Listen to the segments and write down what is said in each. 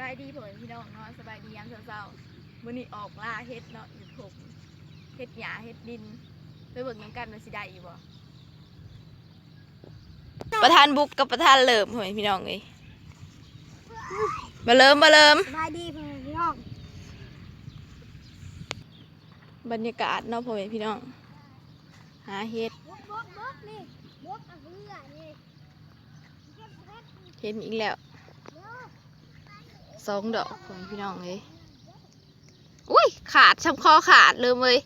บายดีผมพี่น้องเนาะสบายดียามเช้าๆมื้อนี้ออกล่าเฮ็ดเนาะอยู่ผมเฮ็ดหญ้าเฮ็ดดินไปเบิ่งนำกันว่าสิได้อีบ่ประธานบุกกับประธานเลิมผมพี่น้องเอ้ยมาเริ่มมาเริ่มสบายดีพ่อแม่พี่น้องบรรยากาศเนาะพ่อแม่พี่น้องหาเฮ็ดบกบกบกนี่บกเอาเรือนี่เก็บเก็บเห็นอีกแล้วเดี๋ยว สองดอกพ่อแม่พี่น้องเลยอุ้ยขาดช้ำคอขาดเลยเว้ย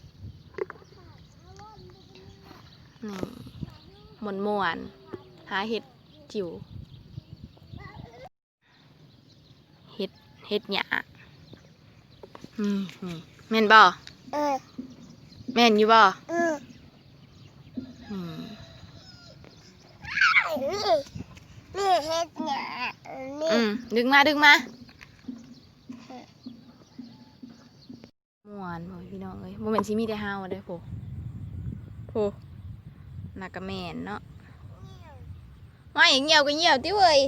นี่หมวนมวนๆหาเห็ดจิ๋วเห็ดเห็ดหยาอืมนี่แม่นบ่เออแม่นอยู่บ่เอออืมนี่นี่เฮ็ดหยานี่อืมดึงมาดึงมา วนบ่พี่น้องเอ้ยบ่แม่นสิมีแต่เฮาเด้อโพโพน่ากะแม่นเนาะมาอีกเหี่ยวก็เหี่ยวติเว้ย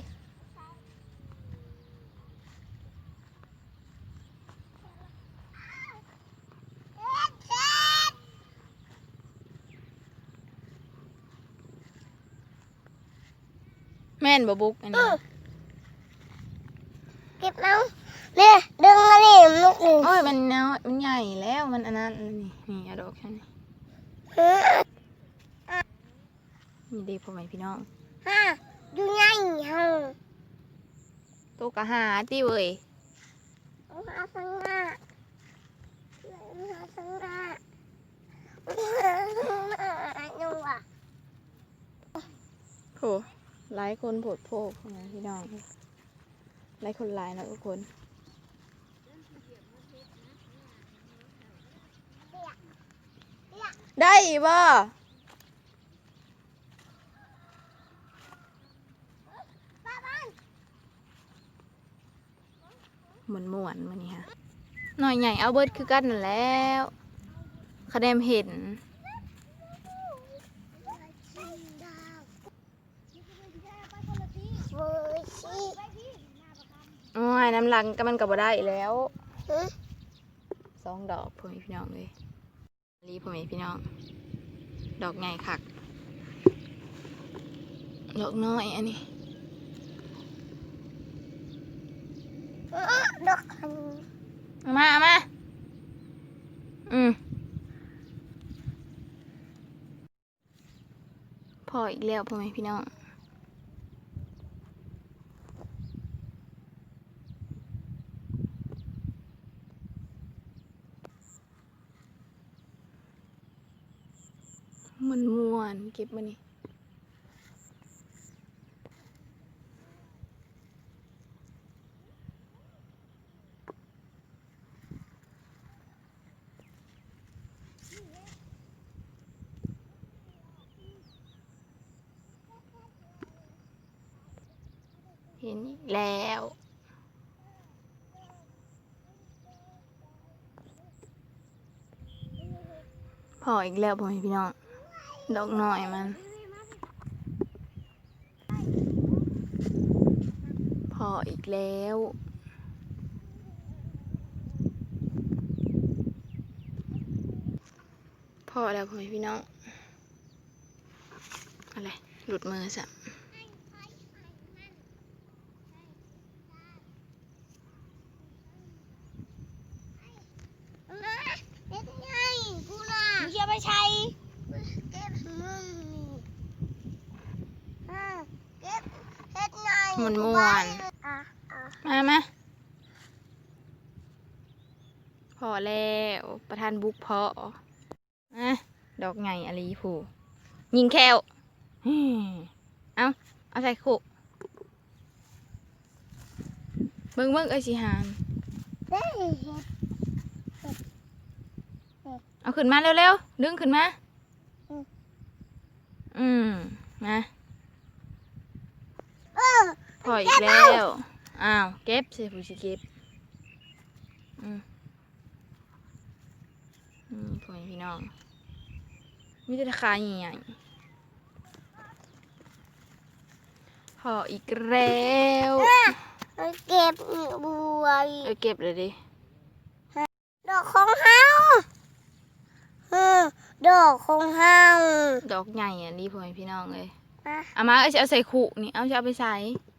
แม่นบ่บุกอันนี้ เก็บน้ำนี่ดึงอันนี้มุกนี่ โอ้ยมันเนาะมันใหญ่แล้วมันอันนั้นอันนี่นี่เอาดอกแค่นี้ฮะนี่เด็กพ่อแม่พี่น้องฮะดูง่ายเฮาโตกะหาติเว้ยเอาหาสังหาเอาหาสังหาเอาหาสังหาจังหวะโหหลายคนโผดโพกพ่อแม่พี่น้องหลายคนหลายนะทุกคน ได้อีบ่หมุนม่วนๆมานี่ฮะหน่อยใหญ่เอาเบิดคือกันนั่นแหล้วคะแนนเห็น เวอร์ชีโอ้ยน้ำลังก็มันก็บ่ได้แล้วฮะสองดอกพ่อแม่พี่น้องเลย รีพ่อแม่พี่น้อง ดอกใหญ่คัก ดอกน้อยอันนี้ดอกคันเอามาเอามาอืมพออีกแล้วพ่อแม่พี่น้อง มันม่วน เก็บมานี่เห็นอีกแล้วพออีกแล้วพ่อพี่น้อง ดอกน้อยมันพออีกแล้วพอแล้วพ่อพี่น้อง อะไร หลุดมือสัมาเฮ็ดไงกูน่ะมึงจะไปใช้เก็บมึงนี่อ่าเก็บเฮ็ดไงมันม่วนอะอะมามาพอแล้วประธานบุกพออะดอกไงอลีผูยิงแควฮึ่มเอาเอาใส่คุเบิ่งเบิ่งเอ้ยสิหานได้เฮ็ดเอาขึ้นมาเร็วๆ ดึงขึ้นมา อืมอืมมาเออ พออีกแล้ว อ้าว เก็บสิผู้สิเก็บ อืมอืมพ่อแม่พี่น้องมีแต่ราคาใหญ่ๆพออีกแล้วอะเก็บบัวเออเก็บเลยดิ ดอกของเฮาเออดอกของเฮาดอกใหญ่อะนี่พ่อแม่พี่น้องเลยอะเอามาเอาจะเอาใส่ขู่นี่ เอาจะเอาไปใส่อืม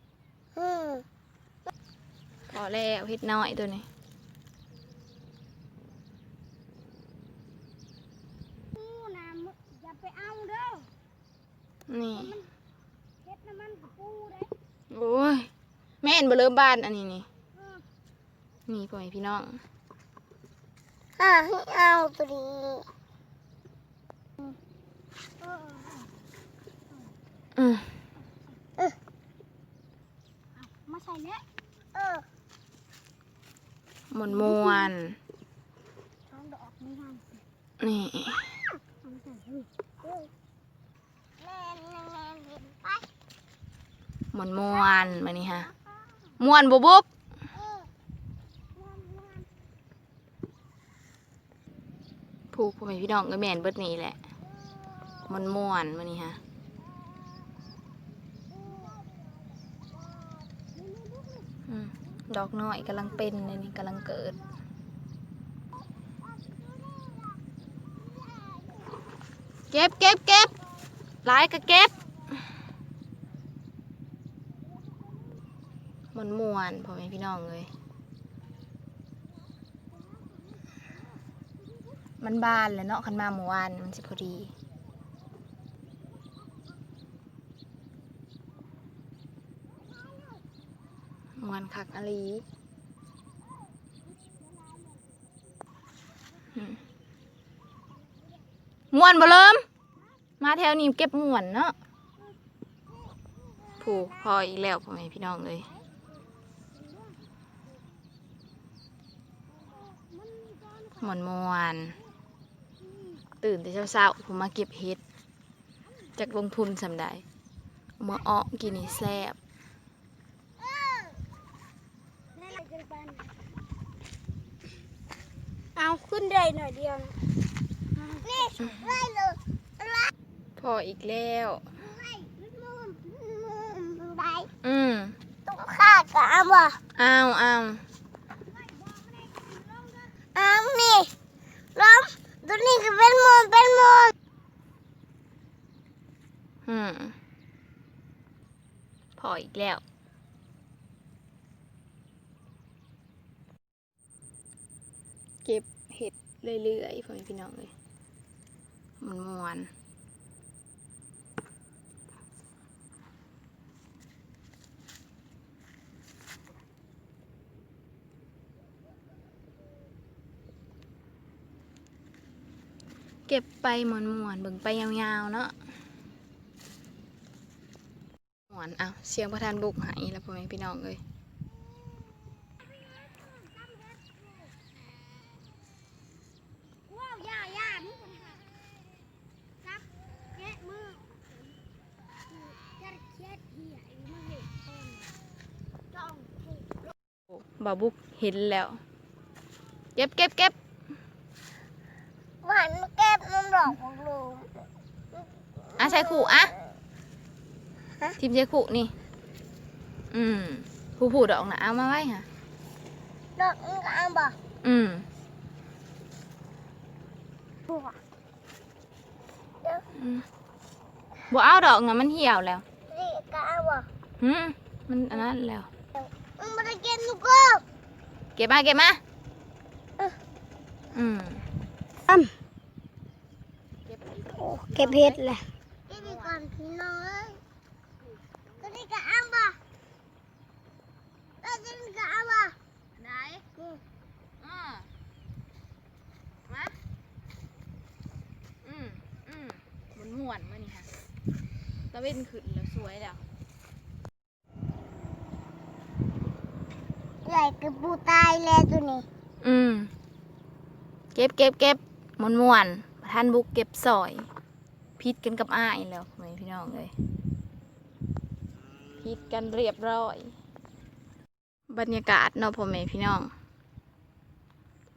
พอแล้วเฮ็ดน้อยตัวนี้ปูนะอย่าไปเอาเด้อนี่เฮ็ดน้ำมันกับปูเด้โอ้ยแม่นบ่เริ่มบ้านอันนี้นี่นี่พ่อแม่พี่น้องอะให้เอาตัวนี้เอออืม มาใส่เนี้ยเออมวนมวนช่องดอกนี่ฮะๆนี่เอาใส่เฮ้ยเฮ้ยแม่นแม่นแม่นไปมวนมวนๆมานี่ฮะมวนบ่บุกเออม่วนม่วนผู้พ่อแม่พี่น้องก็แม่นเบิดนี่แหละมวนมวนๆมานี่ฮะอืม ดอกน้อยกำลังเป็นเลยนี่กำลังเกิด เก็บเก็บเก็บหลายก็เก็บมวนมวนพ่อแม่พี่น้องเลยมันบานแล้วเนาะคันมาเมื่อวานมันสิพอดี มวนคักอหลีอืมวนบ่เริ่ม มาแถวนี้เก็บมวนเนาะผูกพออีกแล้วพ่อแม่พี่น้องเลยมวนมวนตื่นแต่เช้าๆผมมาเก็บเห็ดจากลงทุนสำใดเอามาอ้อกินนี่แซ่บ เอาขึ้นได้หน่อยเดียวนะนี่ไล่เลยไล่พออีกแล้วไล่มุมมุมไปอืมต้องฆ่ากะบ่อ้าวอ้าวอ้าวนี่ล้อมตัวนี้ก็เป็นมุมเป็นมุมอืมพออีกแล้ว เก็บเห็ดเรื่อยๆพ่อแม่พี่น้องเลยมันมวนเก็บไปมวนมวนเบิ่งไปยาวๆเนาะมวนเอาเสียงประธานบุกหายแล้วพ่อแม่พี่น้องเลย ว้าวย่าย่ามึงครับแกะมือจะเช็ดเหี้ยอีมึงเห็นคนจ้องถูก บ่าวบุกเห็นแล้ว เก็บเก็บเก็บหวานแก้มมันดอกของลุงอะใช้ขู่อะทิมใช้ขู่นี่ อืมผู้ผู้ดอกนะเอามาไว้ค่ะดอกมึงก็เอาบ่อืมบัวอืมบ่เอาดอกนะมันเหี่ยวแล้วนี่ก็เอาบ่หืมมันอันนั้นแล้ว มึงมาได้กินลูกก็เก็บมาเก็บมาอืมอ้ำเก็บเห็ดแหละเก็บก่อนพี่น้องเอ้ยก็นี่ก็เอาบ่แล้วจะนี่ก็เอาบ่ไหนอ่ามาอืมอืมมันม่วนมานี่ค่ะตะเว้นขึ้นแล้วสวยแล้ว ใหญ่กระปูตายแล้วตัวนี้อืม เก็บเก็บเก็บมวนมวนท่านบุกเก็บซอยพิดกันกับอ้ายแล้วพ่อแม่พี่น้องเลยพิดกันเรียบร้อย บรรยากาศเนาะพ่อแม่พี่น้อง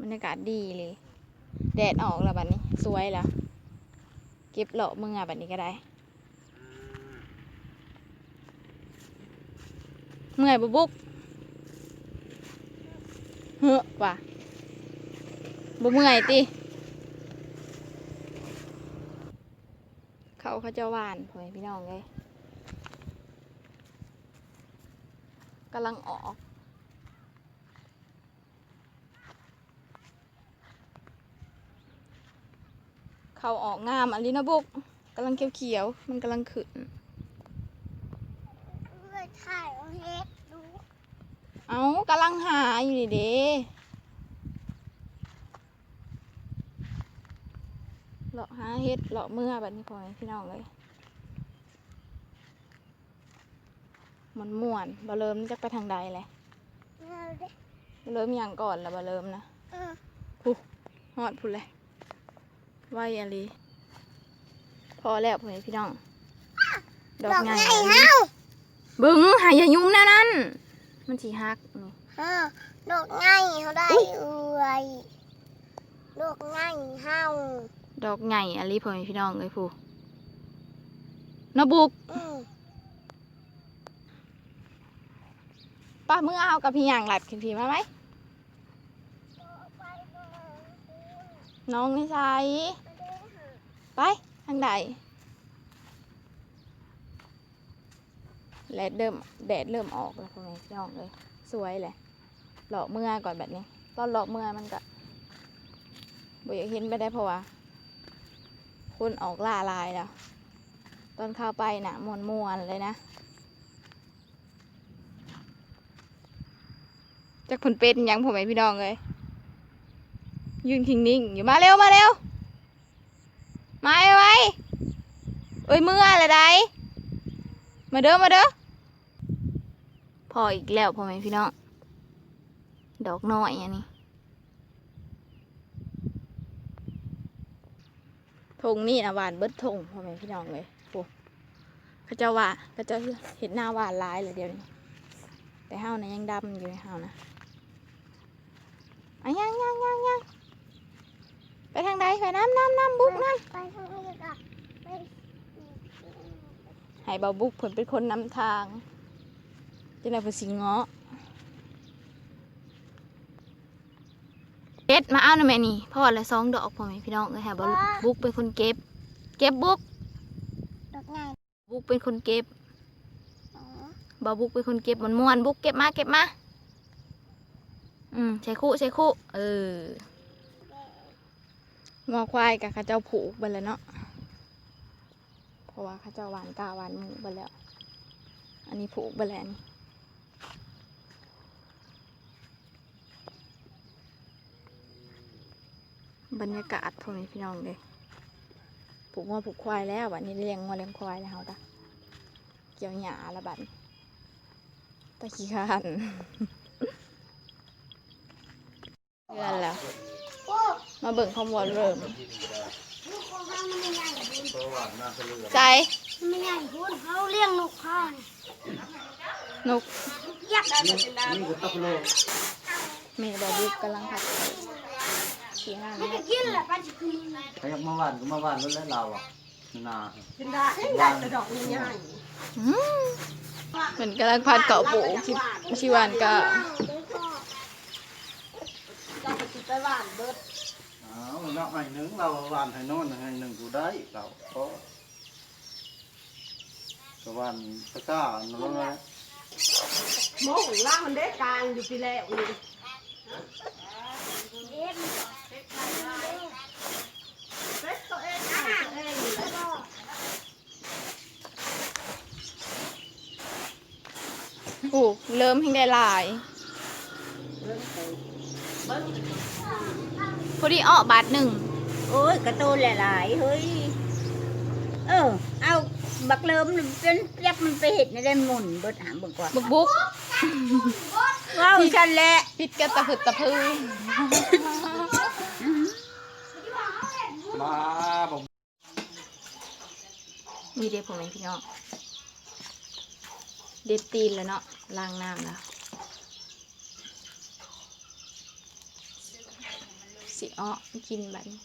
บรรยากาศดีเลย แดดออกแล้วบัดนี้ สวยแล้วเก็บเหลาะมึงอะบัดนี้ก็ได้ เมื่อยบุบุก เฮ้อว่ะบ่เมื่อยติเขาเขาจะหวานพ่อแม่พี่น้องเลยกำลังออกเขาออกงามอันนี้นะบุกกำลังเขียวๆมันกำลังขึ้นเลยถ่ายเอาเฮ็ด เอากำลังหาอยู่นี่เด้เลาะหาเฮ็ดเลาะเมื่อแบบนี้พอไหมพี่น้องเลยมันม่วนบ่เริ่มจะไปทางใดเลยเอาเด้บ่เริ่มอย่างก่อนแล้วบ่เริ่มนะเออฮอดพุ่นเลยไว้อะไรพอแล้วพ่อแม่พี่น้อง ดอกดอกใหไงญ่เฮาบึ้งหายายุ่มแน่นั่น มันสีฮักนี่เฮาดอกไงเขาได้เอ้ยดอกไงเฮาดอกใหญ่อะไรพ่อแม่พี่น้องเลยผู้นบุกอืมป้ามือเอากับพี่หยางหลัดขึ้นพี่มาไหมน้องนิสัยไปทางใด แดดเริ่มแดดเริ่มออกแล้วพ่อแม่พี่น้องเลยสวยเลยหลอกเมื่อก่อนแบบนี้ ตอนหลอกเมื่อมันก็บ่อยากเห็นไปได้เพราะว่าคนออกล่าลายแล้ว ตอนเข้าไปน่ะมวนมวนเลยนะจากผลเป็นยังผมไอพี่น้องเลยยืนคิงนิ่งอยู่มาเร็วมาเร็วมาไอไว้เอ้ยเมื่ออะไรไดมาเด้อมาเด้อ ออีกแล้วพ่อแม่พี่น้องดอกน้อยอันนี้ทงนี่นะหวานเบิดทงพ่อแม่พี่น้องเลยโอ้เขาเจะว่าเขาเจะเห็นหน้าหวานร้ายเลยเดี๋ยวนี้แต่เฮานะยังดำอยู่ในเฮานะอะยังยังยังยังไปทางใดไปน้ำน้ำน้ำบุกน้ไปทางนี้ก็ไปำให้เบาบุกเพิ่นเป็นคนนำทาง จะได้เพิ่นสิเงาะเก็ดมาเอาหน่อยแม่นี่พ่อละสองดอกพ่อแม่พี่น้องเลยค่ะเบาบุกเป็นคนเก็บ เก็บบุกดอกไงบุกเป็นคนเก็บอ๋อเบาบุกเป็นคนเก็บมันม่วนบุกเก็บมาเก็บมา อืมใช้คู่ใช้คู่ เอองอควายกับข้าเจ้าผูกไปแล้วเนาะ เพราะว่าข้าเจ้าหวานกาหวานหมูไปแล้ว อันนี้ผูกไปแล้วนี่ บรรยากาศพ่อแม่พี่น้องเลยผูกงอผูกควายแล้วบัดนี้เลี้ยงงอเลี้ยงควายแล้วเฮาตะเกี่ยวหญ้าละบัดนี้ตะขี้ข้านเดือนแล้วโอ้มาเบิ่งข้อมูลเริ่มลูกของเขามันไม่ใหญ่พุ่นใจมันไม่ใหญ่พุ่นเขาเลี้ยงนกเขาเนี่ยนกยักษ์นี่คือตับโลเมย์บอบุกกำลังผัดไข่เสียงานไม่เนี่ได้ยกินแหละป้าจะกินใครอยากมาหวานก็มาหวานแล้วเราอะนากินได้ได้แต่ดอกนี้ง่ายอืมเหมือนกำลังผัดเกาะปูชิชิวานก็เราไปกินไปหวานเบิดอ้าวเนาะไอ้หนึ่งเราหวานให้นอนไอ้หนึ่งกูได้เราเพราะก็หวานตะกร้านั่นแหละโมงล่างมันได้กลางอยู่ปีแล้วนี่ เด็ก เซ็ตตัวเองขายตัวเองนี่แหละ โอ้เริ่มให้ได้หลายเบิ้งเบิ้งพอดีอ้อบาทหนึ่งโอ้ยกระโตนหลายๆเฮ้ยเออเอาบักเลิมเป็นเรียกมันไปเห็ดในได้หมุนเบิดหางเบิ่งก่อนบุกบุกว้าวฉันแหละพิดกระตะผึดตะพือมาผมมีเด็กผมเองพี่น้อง เด็ดตีนแล้วเนาะล้างน้ำแล้วสิอ้อกินแบบนี้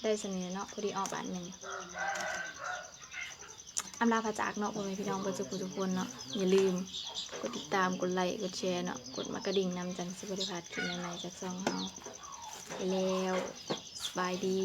ได้สนิทเนาะพอดีอ้อบาทหนึ่งอำลาพระจากเนาะพ่อแม่พี่น้องเพื่อนสุขทุกคนเนาะอย่าลืมกดติดตามกดไลค์กดแชร์เนาะกดมากระดิ่งนำจันสิบริพลาดคลิปใหม่ๆจากซองเฮาไปแล้วสบายดี